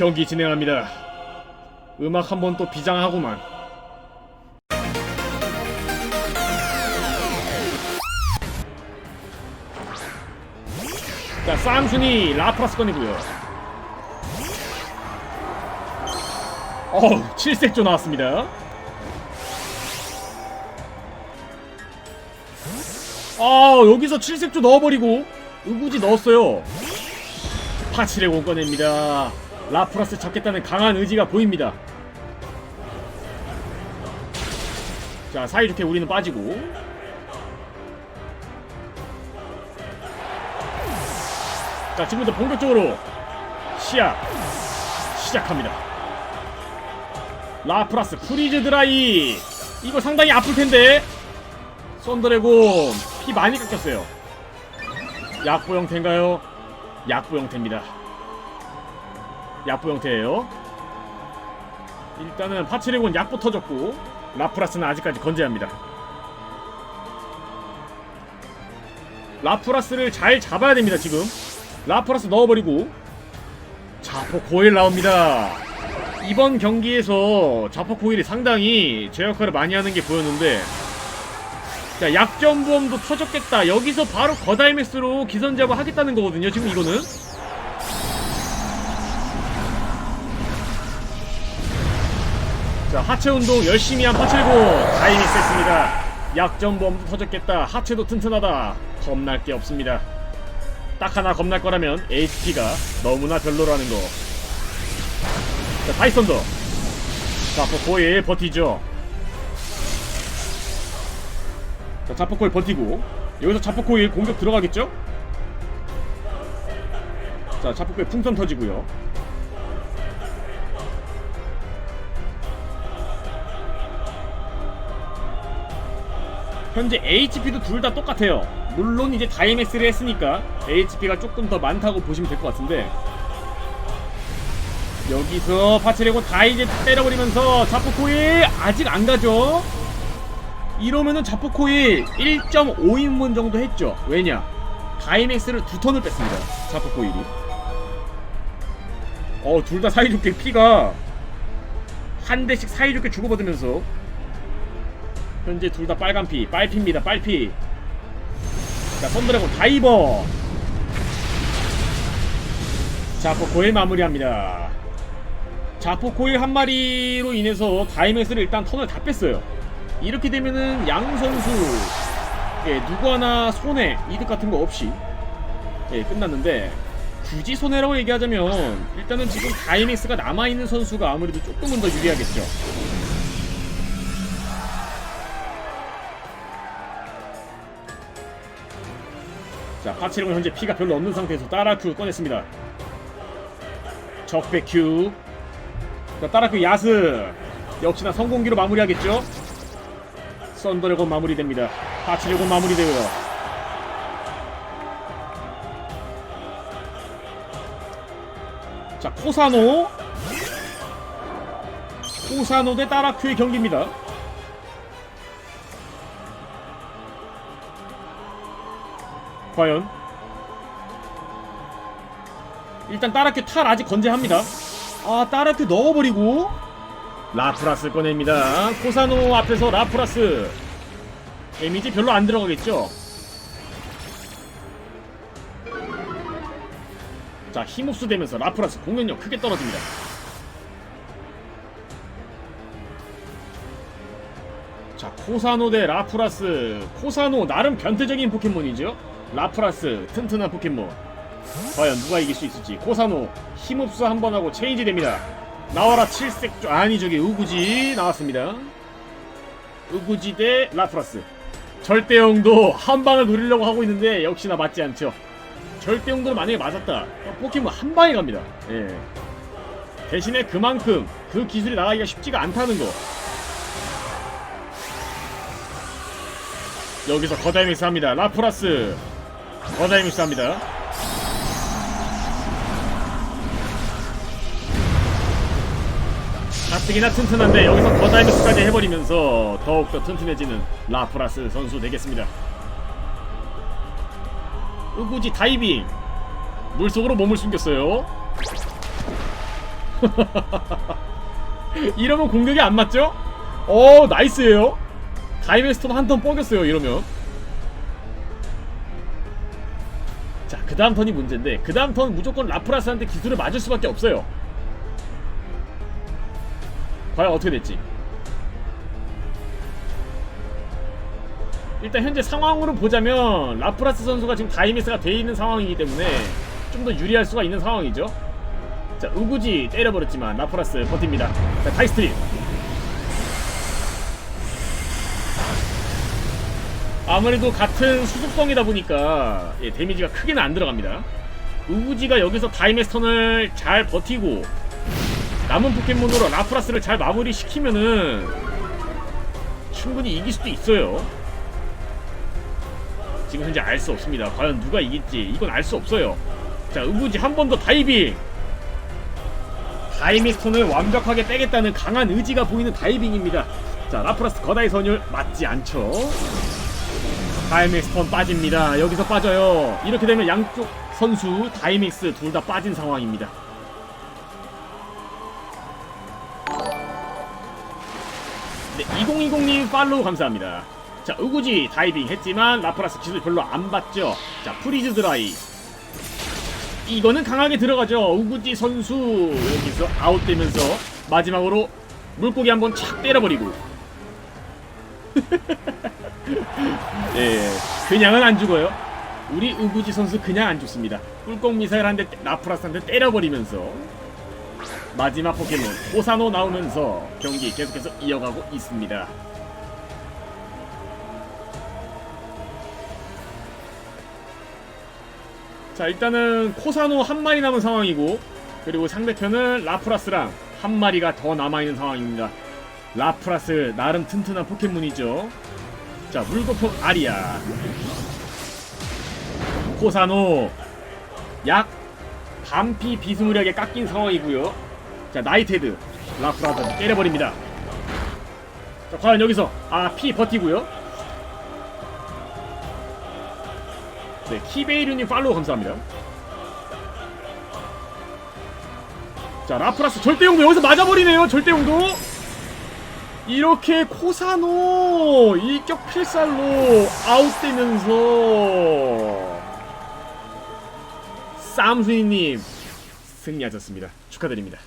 경기 진행합니다. 음악 한 번 또 비장하구만. 자, 쌈순이 라프라스 건이고요. 어우, 7색조 나왔습니다. 아, 여기서 7색조 넣어버리고 의구지 넣었어요. 파치레곤 꺼냅니다. 라프라스 잡겠다는 강한 의지가 보입니다. 자, 사이좋게 우리는 빠지고. 자, 지금부터 본격적으로 시작 시작합니다. 라프라스 프리즈 드라이 이거 상당히 아플 텐데. 썬더레곤 피 많이 깎였어요. 약보 형태인가요? 약보 형태입니다. 약보 형태예요. 일단은 파치레곤 약보 터졌고 라프라스는 아직까지 건재합니다. 라프라스를 잘 잡아야 됩니다 지금. 라프라스 넣어버리고 자포 고일 나옵니다. 이번 경기에서 자포 고일이 상당히 제 역할을 많이 하는 게 보였는데 자 약점보험도 터졌겠다. 여기서 바로 거다이맥스로 기선제압을 하겠다는 거거든요. 지금 이거는. 자 하체 운동 열심히 한 파체고 다이믹스 했습니다. 약점보험도 터졌겠다. 하체도 튼튼하다. 겁날 게 없습니다. 딱 하나 겁날 거라면 HP가 너무나 별로라는 거. 자 다이선더. 자 포코일 버티죠. 자, 자포코일 버티고 여기서 자포코일 공격 들어가겠죠? 자, 자포코일 풍선 터지고요. 현재 HP도 둘 다 똑같아요. 물론 이제 다이맥스를 했으니까 HP가 조금 더 많다고 보시면 될 것 같은데 여기서 파츠레고 다 이제 때려버리면서 자포코일 아직 안 가죠? 이러면은 자포코일 1.5인분 정도 했죠. 왜냐? 다이맥스를 두 턴을 뺐습니다. 자포코일이. 어, 둘 다 사이좋게 피가 한 대씩 사이좋게 주고받으면서 현재 둘 다 빨간 피, 빨피입니다. 빨피. 자, 선드래곤 다이버. 자포코일 마무리합니다. 자포코일 한 마리로 인해서 다이맥스를 일단 턴을 다 뺐어요. 이렇게 되면은 양 선수 예, 누구 하나 손해 이득 같은 거 없이 예, 끝났는데 굳이 손해라고 얘기하자면 일단은 지금 다이맥스가 남아있는 선수가 아무래도 조금은 더 유리하겠죠. 자, 파치롱은 현재 피가 별로 없는 상태에서 따라큐 꺼냈습니다. 적배큐. 자, 따라큐 야스. 역시나 성공기로 마무리하겠죠? 썬더레곤 마무리됩니다. 파치레곤 마무리되고요. 자, 코사노. 코사노 대 따라큐의 경기입니다. 과연 일단 따라큐 탈 아직 건재합니다. 아, 따라큐 넣어버리고 라프라스 꺼냅니다. 코사노 앞에서 라프라스 데미지 별로 안 들어가겠죠? 자, 힘흡수 되면서 라프라스 공격력 크게 떨어집니다. 자, 코사노 대 라프라스. 코사노 나름 변태적인 포켓몬이죠. 라프라스 튼튼한 포켓몬. 과연 누가 이길 수 있을지. 코사노 힘흡수 한 번 하고 체인지 됩니다. 나와라 칠색 아니 저기 우구지 나왔습니다. 우구지 대 라프라스. 절대형도 한 방을 노리려고 하고 있는데 역시나 맞지 않죠. 절대형도 만약에 맞았다. 어, 포켓몬 한 방에 갑니다. 예. 대신에 그만큼 그 기술이 나가기가 쉽지가 않다는 거. 여기서 거다이 믹스 합니다. 라프라스 거다이믹스 합니다. 가뜩이나 튼튼한데 여기서 거다이믹스까지 해버리면서 더욱더 튼튼해지는 라프라스 선수 되겠습니다. 우구지 다이빙 물속으로 몸을 숨겼어요. 이러면 공격이 안 맞죠? 어 나이스예요 다이메스톤 한턴 뻐겼어요 이러면 다음 턴이 문제인데 그 다음 턴 무조건 라프라스한테 기술을 맞을 수밖에 없어요. 과연 어떻게 될지. 일단 현재 상황으로 보자면 라프라스 선수가 지금 다이메스가 돼 있는 상황이기 때문에 좀 더 유리할 수가 있는 상황이죠. 자 우구지 때려버렸지만 라프라스 버팁니다. 자 다이스트림 아무래도 같은 수속성이다 보니까 예, 데미지가 크게는 안 들어갑니다. 우구지가 여기서 다이메스턴을 잘 버티고 남은 포켓몬으로 라프라스를 잘 마무리 시키면은 충분히 이길 수도 있어요. 지금 현재 알 수 없습니다. 과연 누가 이길지 이건 알 수 없어요. 자 우구지 한 번 더 다이빙. 다이미스톤을 완벽하게 빼겠다는 강한 의지가 보이는 다이빙입니다. 자, 라프라스 거다의 선율 맞지 않죠? 다이믹스톤 빠집니다. 여기서 빠져요. 이렇게 되면 양쪽 선수 다이믹스 둘 다 빠진 상황입니다. 네, 2020님 팔로우 감사합니다. 자, 우구지 다이빙 했지만 라프라스 기술 별로 안 받죠. 자, 프리즈 드라이. 이거는 강하게 들어가죠. 우구지 선수 여기서 아웃되면서 마지막으로 물고기 한번 착 때려버리고. 예, 그냥은 안 죽어요. 우리 우구지 선수 그냥 안 죽습니다. 꿀꺽 미사일 한대 라프라스한테 때려버리면서 마지막 포켓몬 오사노 나오면서 경기 계속해서 이어가고 있습니다. 자 일단은 코사노 한 마리 남은 상황이고 그리고 상대편은 라프라스랑 한 마리가 더 남아있는 상황입니다 라프라스 나름 튼튼한 포켓몬이죠. 자 물거품 아리아. 코사노. 약 반피 비스무리하게 깎인 상황이고요. 자 나이테드. 라프라스 때려버립니다. 자 과연 여기서 아 피 버티고요. 네, 키베이류님 팔로우 감사합니다. 자, 라프라스 절대용도 여기서 맞아버리네요, 절대용도. 이렇게 코사노 일격 필살로 아웃되면서 쌈수이님 승리하셨습니다. 축하드립니다.